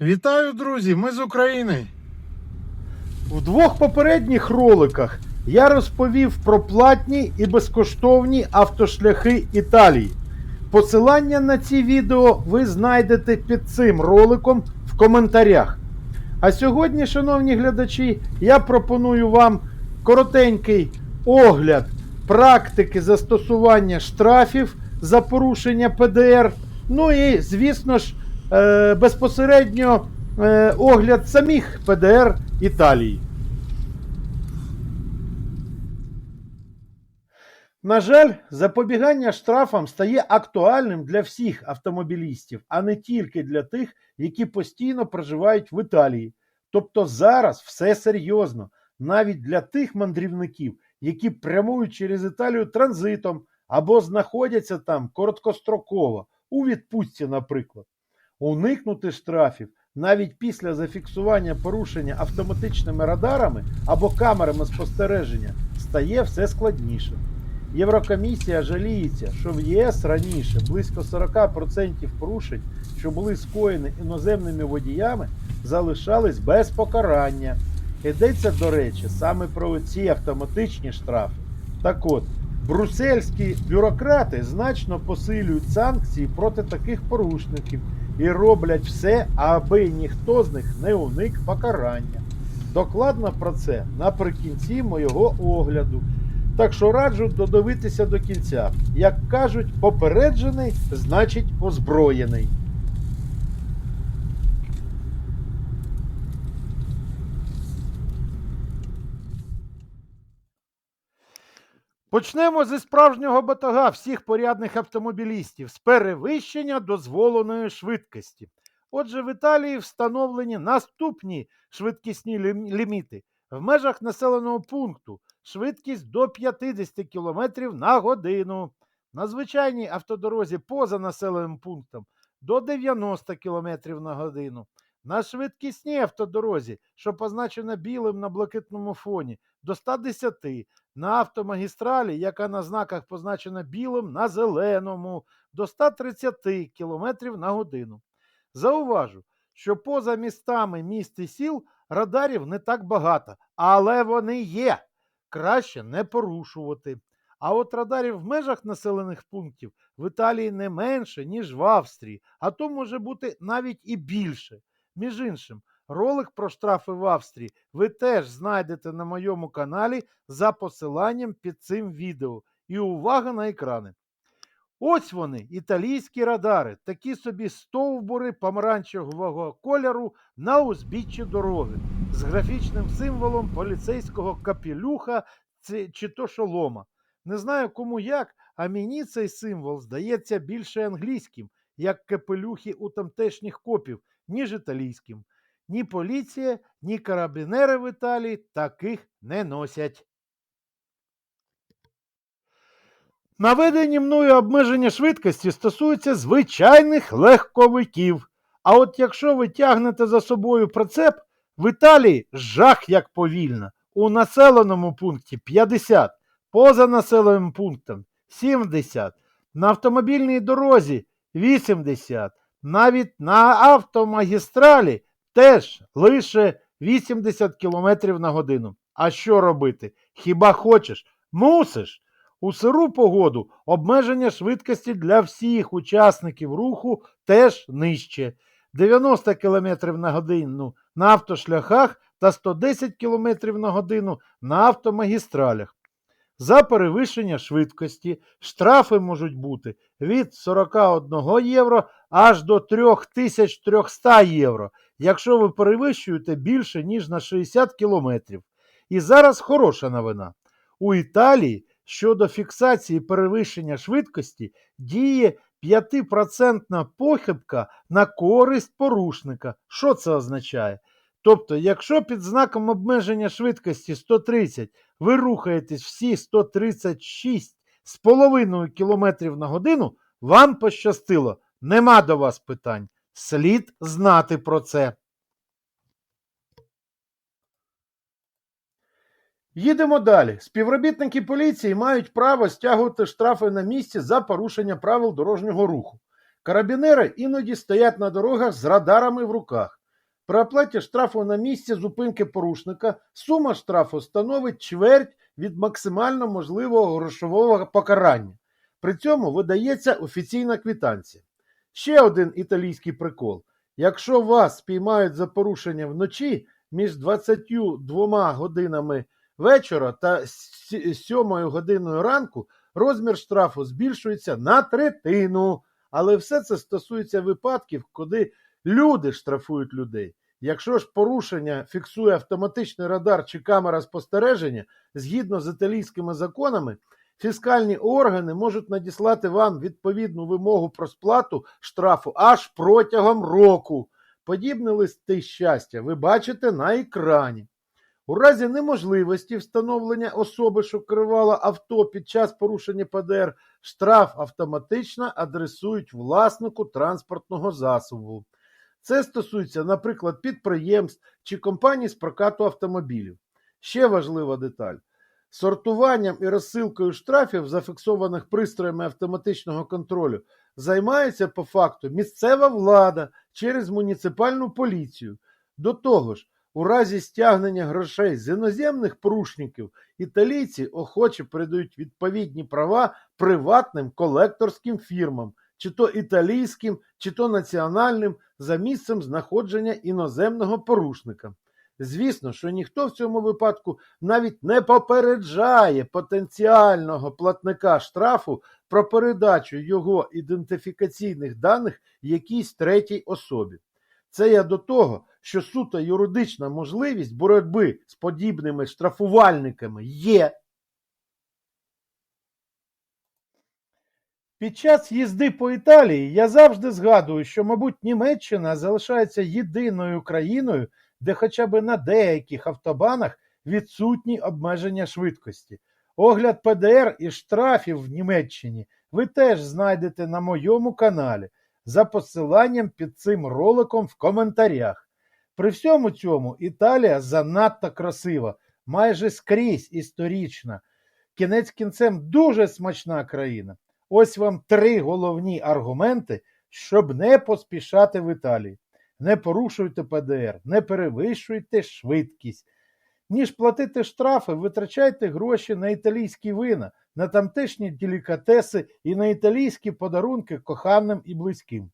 Вітаю, друзі! Ми з України. У двох попередніх роликах я розповів про платні і безкоштовні автошляхи Італії. Посилання на ці відео ви знайдете під цим роликом в коментарях. А сьогодні, шановні глядачі, я пропоную вам коротенький огляд практики застосування штрафів за порушення ПДР. Ну і, звісно ж, е, безпосередньо е, огляд самих ПДР Італії. На жаль, запобігання штрафам стає актуальним для всіх автомобілістів, а не тільки для тих, які постійно проживають в Італії. Тобто зараз все серйозно, навіть для тих мандрівників, які прямують через Італію транзитом або знаходяться там короткостроково, у відпустці, наприклад. Уникнути штрафів навіть після зафіксування порушення автоматичними радарами або камерами спостереження стає все складніше. Єврокомісія жаліється, що в ЄС раніше близько 40% порушень, що були скоєні іноземними водіями, залишались без покарання. Йдеться, до речі, саме про ці автоматичні штрафи. Так от, брусельські бюрократи значно посилюють санкції проти таких порушників і роблять все, аби ніхто з них не уник покарання. Докладно про це наприкінці мого огляду. Так що раджу додивитися до кінця. Як кажуть, попереджений значить озброєний. Почнемо зі справжнього батога всіх порядних автомобілістів з перевищення дозволеної швидкості. Отже, в Італії встановлені наступні швидкісні ліміти в межах населеного пункту швидкість до 50 км на годину. На звичайній автодорозі поза населеним пунктом до 90 км на годину. На швидкісній автодорозі, що позначена білим на блакитному фоні, до 110 на автомагістралі, яка на знаках позначена білим на зеленому, до 130 км на годину. Зауважу, що поза містами міст і сіл радарів не так багато, але вони є. Краще не порушувати. А от радарів в межах населених пунктів в Італії не менше, ніж в Австрії, а то може бути навіть і більше. Між іншим, ролик про штрафи в Австрії ви теж знайдете на моєму каналі за посиланням під цим відео. І увага на екрани. Ось вони, італійські радари, такі собі стовбури помаранчевого кольору на узбіччі дороги з графічним символом поліцейського капелюха чи то шолома. Не знаю кому як, а мені цей символ здається більше англійським, як капелюхи у тамтешніх копів, ніж італійським. Ні поліція, ні карабінери в Італії таких не носять. Наведені мною обмеження швидкості стосуються звичайних легковиків. А от якщо ви тягнете за собою прицеп, в Італії жах як повільно. У населеному пункті 50, поза населеним пунктом 70, на автомобільній дорозі 80, навіть на автомагістралі теж лише 80 км на годину. А що робити? Хіба хочеш? Мусиш. У сиру погоду обмеження швидкості для всіх учасників руху теж нижче. 90 км на годину на автошляхах та 110 км на годину на автомагістралях. За перевищення швидкості штрафи можуть бути від 41 євро аж до 3300 євро, якщо ви перевищуєте більше, ніж на 60 кілометрів. І зараз хороша новина. У Італії щодо фіксації перевищення швидкості діє 5% похибка на користь порушника. Що це означає? Тобто, якщо під знаком обмеження швидкості 130 ви рухаєтесь всі 136 з половиною км на годину, вам пощастило, нема до вас питань. Слід знати про це. Їдемо далі. Співробітники поліції мають право стягувати штрафи на місці за порушення правил дорожнього руху. Карабінери іноді стоять на дорогах з радарами в руках. При оплаті штрафу на місці зупинки порушника сума штрафу становить чверть від максимально можливого грошового покарання. При цьому видається офіційна квитанція. Ще один італійський прикол. Якщо вас спіймають за порушення вночі між 22 годинами вечора та 7 годиною ранку, розмір штрафу збільшується на третину. Але все це стосується випадків, коли люди штрафують людей. Якщо ж порушення фіксує автоматичний радар чи камера спостереження, згідно з італійськими законами, фіскальні органи можуть надіслати вам відповідну вимогу про сплату штрафу аж протягом року. Подібні листи щастя ви бачите на екрані. У разі неможливості встановлення особи, що керувала авто під час порушення ПДР, штраф автоматично адресують власнику транспортного засобу. Це стосується, наприклад, підприємств чи компаній з прокату автомобілів. Ще важлива деталь. Сортуванням і розсилкою штрафів, зафіксованих пристроями автоматичного контролю, займається по факту місцева влада через муніципальну поліцію. До того ж, у разі стягнення грошей з іноземних порушників італійці охоче передають відповідні права приватним колекторським фірмам, чи то італійським, чи то національним, за місцем знаходження іноземного порушника. Звісно, що ніхто в цьому випадку навіть не попереджає потенціального платника штрафу про передачу його ідентифікаційних даних якійсь третій особі. Це я до того, що суто юридична можливість боротьби з подібними штрафувальниками є. Під час їзди по Італії я завжди згадую, що, мабуть, Німеччина залишається єдиною країною, де хоча б на деяких автобанах відсутні обмеження швидкості. Огляд ПДР і штрафів в Німеччині ви теж знайдете на моєму каналі за посиланням під цим роликом в коментарях. При всьому цьому Італія занадто красива, майже скрізь історична. Кінець кінцем дуже смачна країна. Ось вам три головні аргументи, щоб не поспішати в Італії. Не порушуйте ПДР, не перевищуйте швидкість. Ніж платити штрафи, витрачайте гроші на італійські вина, на тамтешні делікатеси і на італійські подарунки коханим і близьким.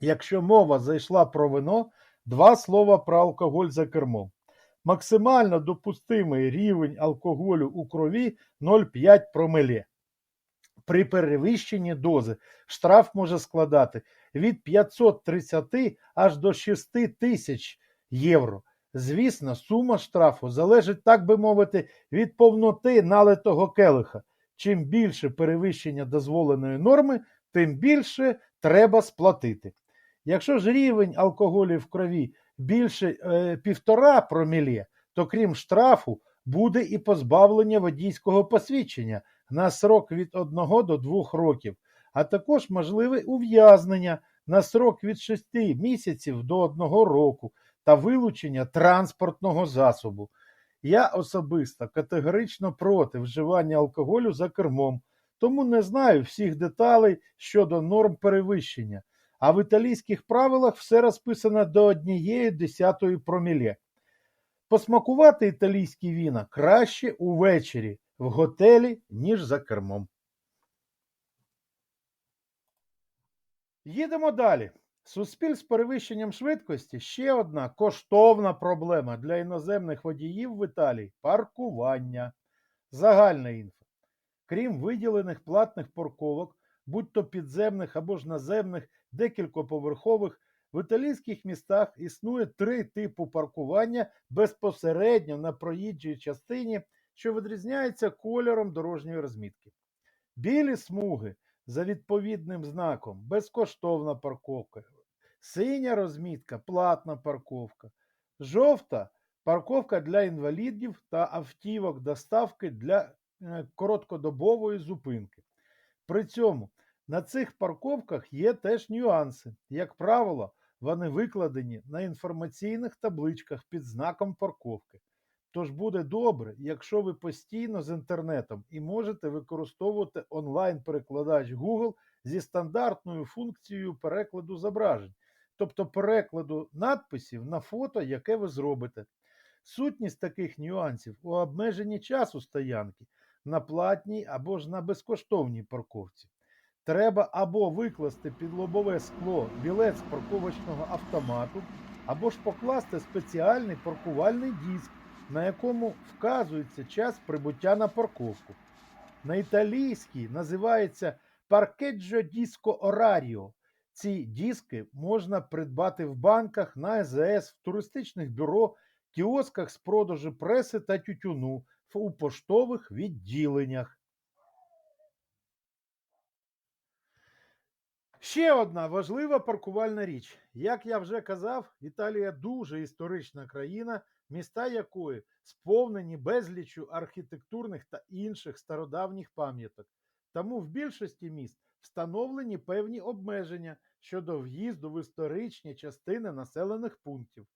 Якщо мова зайшла про вино, два слова про алкоголь за кермом. Максимально допустимий рівень алкоголю у крові 0,5 промеле. При перевищенні дози штраф може складати від 530 аж до 6 тисяч євро. Звісно, сума штрафу залежить, так би мовити, від повноти налитого келиха. Чим більше перевищення дозволеної норми, тим більше треба сплатити. Якщо ж рівень алкоголю в крові більше е, півтора промілє, то крім штрафу буде і позбавлення водійського посвідчення на срок від 1 до 2 років, а також можливе ув'язнення на срок від 6 місяців до 1 року та вилучення транспортного засобу. Я особисто категорично проти вживання алкоголю за кермом, тому не знаю всіх деталей щодо норм перевищення. А в італійських правилах все розписано до однієї десятої промілє. Посмакувати італійські віна краще увечері в готелі, ніж за кермом. Їдемо далі. Суспіль з перевищенням швидкості ще одна коштовна проблема для іноземних водіїв в Італії паркування. Загальна інфа. Крім виділених платних парковок, будь то підземних або ж наземних, декількоповерхових, в італійських містах існує три типи паркування безпосередньо на проїжджій частині, що відрізняється кольором дорожньої розмітки. Білі смуги за відповідним знаком безкоштовна парковка, синя розмітка платна парковка, жовта парковка для інвалідів та автівок доставки для е, короткодобової зупинки. При цьому на цих парковках є теж нюанси. Як правило, вони викладені на інформаційних табличках під знаком парковки. Тож буде добре, якщо ви постійно з інтернетом і можете використовувати онлайн-перекладач Google зі стандартною функцією перекладу зображень. тобто перекладу надписів на фото, яке ви зробите. Сутність таких нюансів у обмеженні часу стоянки на платній або ж на безкоштовній парковці. Треба або викласти під лобове скло білет парковочного автомату, або ж покласти спеціальний паркувальний диск, на якому вказується час прибуття на парковку. На італійській називається паркеджо диско ораріо. Ці диски можна придбати в банках, на АЗС, в туристичних бюро, кіосках з продажу преси та тютюну, у поштових відділеннях. Ще одна важлива паркувальна річ. Як я вже казав, Італія дуже історична країна, міста якої сповнені безліччю архітектурних та інших стародавніх пам'яток. Тому в більшості міст встановлені певні обмеження щодо в'їзду в історичні частини населених пунктів.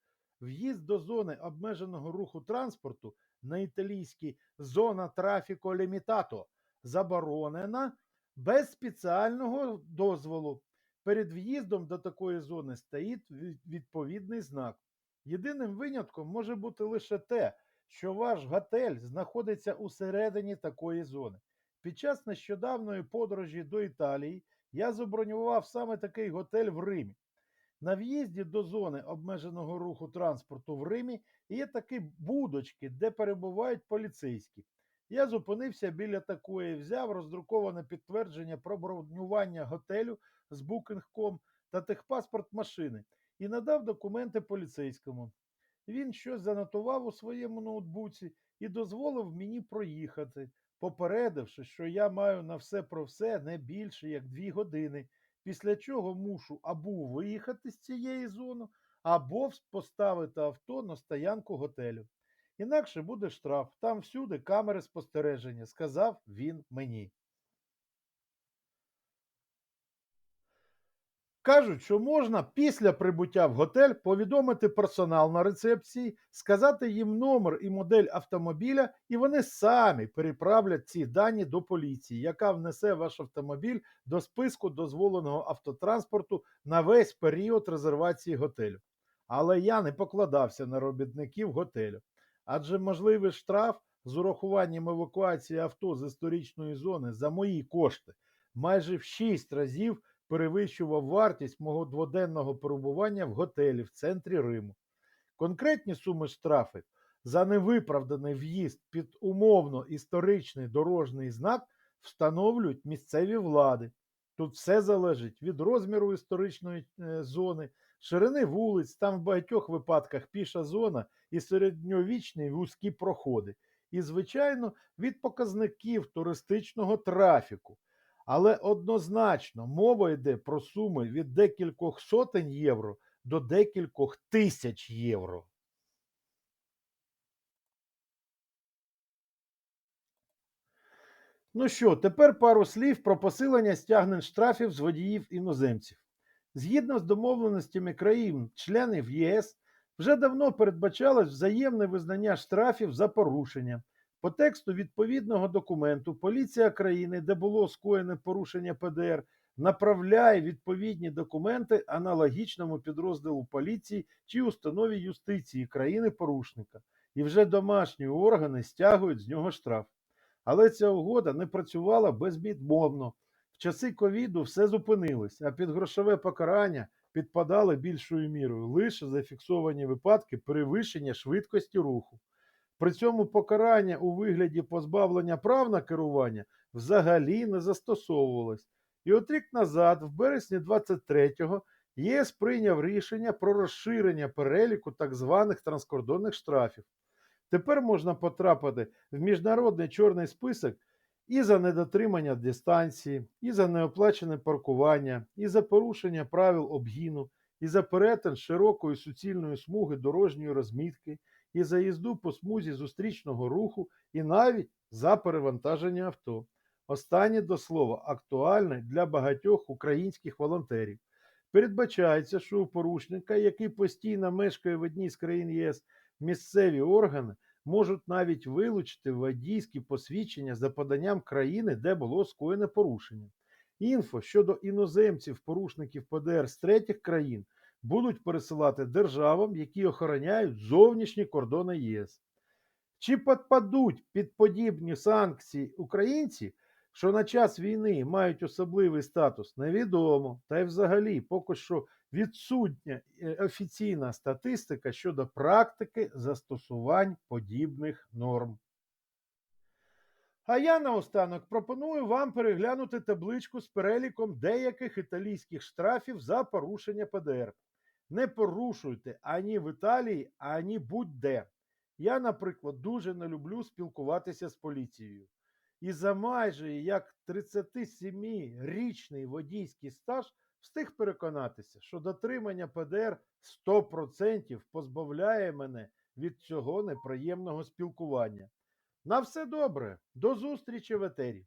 В'їзд до зони обмеженого руху транспорту на італійській зона трафіко лімітато заборонена без спеціального дозволу. Перед в'їздом до такої зони стоїть відповідний знак. Єдиним винятком може бути лише те, що ваш готель знаходиться усередині такої зони. Під час нещодавної подорожі до Італії я забронював саме такий готель в Римі. На в'їзді до зони обмеженого руху транспорту в Римі є такі будочки, де перебувають поліцейські. Я зупинився біля такої, взяв роздруковане підтвердження про бронювання готелю з Booking.com та техпаспорт машини і надав документи поліцейському. Він щось занотував у своєму ноутбуці і дозволив мені проїхати, попередивши, що я маю на все про все не більше як дві години, після чого мушу або виїхати з цієї зони, або поставити авто на стоянку готелю. Інакше буде штраф, там всюди камери спостереження, сказав він мені. Кажуть, що можна після прибуття в готель повідомити персонал на рецепції, сказати їм номер і модель автомобіля, і вони самі переправлять ці дані до поліції, яка внесе ваш автомобіль до списку дозволеного автотранспорту на весь період резервації готелю. Але я не покладався на робітників готелю, адже можливий штраф з урахуванням евакуації авто з історичної зони за мої кошти майже в 6 разів перевищував вартість мого дводенного перебування в готелі в центрі Риму. Конкретні суми штрафів за невиправданий в'їзд під умовно історичний дорожній знак встановлюють місцеві влади. Тут все залежить від розміру історичної е, зони, ширини вулиць, там в багатьох випадках піша зона і середньовічні вузькі проходи. І, звичайно, від показників туристичного трафіку. Але однозначно мова йде про суми від декількох сотень євро до декількох тисяч євро. Ну що, тепер пару слів про посилення стягнень штрафів з водіїв іноземців. Згідно з домовленостями країн, членів ЄС, вже давно передбачалось взаємне визнання штрафів за порушення. По тексту відповідного документу поліція країни, де було скоєне порушення ПДР, направляє відповідні документи аналогічному підрозділу поліції чи установі юстиції країни-порушника, і вже домашні органи стягують з нього штраф. Але ця угода не працювала безвідмовно. В часи ковіду все зупинилось, а під грошове покарання підпадали більшою мірою лише зафіксовані випадки перевищення швидкості руху. При цьому покарання у вигляді позбавлення прав на керування взагалі не застосовувалось. І от рік назад, в березні 23-го, ЄС прийняв рішення про розширення переліку так званих транскордонних штрафів. Тепер можна потрапити в міжнародний чорний список і за недотримання дистанції, і за неоплачене паркування, і за порушення правил обгіну, і за перетин широкої суцільної смуги дорожньої розмітки, і за їзду по смузі зустрічного руху, і навіть за перевантаження авто. Останнє до слова актуальне для багатьох українських волонтерів. Передбачається, що у порушника, який постійно мешкає в одній з країн ЄС, місцеві органи можуть навіть вилучити водійські посвідчення за поданням країни, де було скоєне порушення. Інфо щодо іноземців, порушників ПДР з третіх країн будуть пересилати державам, які охороняють зовнішні кордони ЄС. Чи підпадуть під подібні санкції українці, що на час війни мають особливий статус, невідомо. Та й взагалі поки що відсутня е, офіційна статистика щодо практики застосувань подібних норм. А я наостанок пропоную вам переглянути табличку з переліком деяких італійських штрафів за порушення ПДР. Не порушуйте ані в Італії, ані будь-де. Я, наприклад, дуже не люблю спілкуватися з поліцією. І за майже як 37-річний водійський стаж встиг переконатися, що дотримання ПДР 100% позбавляє мене від цього неприємного спілкування. На все добре, до зустрічі в етері.